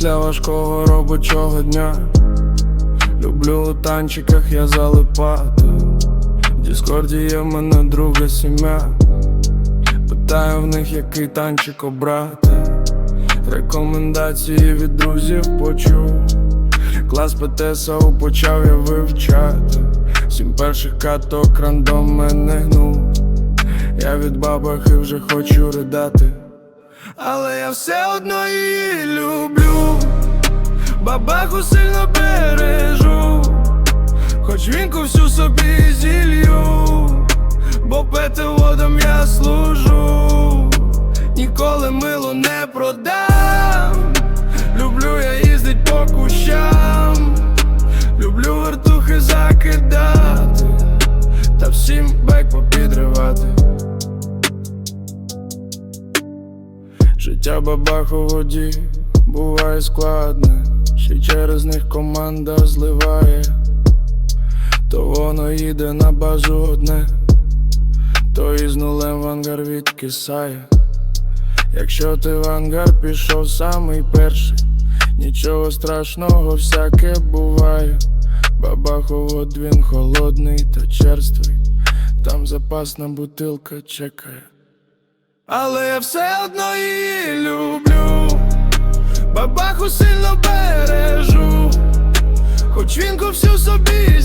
Після важкого робочого дня люблю у танчиках я залипати. В Діскорді є мене друга сім'я. Питаю в них, який танчик обрати. Рекомендації від друзів почув. Клас ПТСАУ почав я вивчати. Сім перших каток рандом мене гнув. Я від бабахи вже хочу ридати. Але я все одно її люблю. Бабаху сильно бережу. Хоч вінку всю собі зілью. Бо петеводом я служу вертухи закидати Та всім бек попідривати Життя бабах у воді буває складне, ще через них команда зливає, то воно їде на базу одне, то із нулем в ангар відкисає. Якщо ти в ангар пішов самий перший, нічого страшного, всяке буває. Бабаховод він холодний та черствий, там запасна бутилка чекає. Але я все одно її люблю, бабаху сильно бережу, хоч вінку всю собі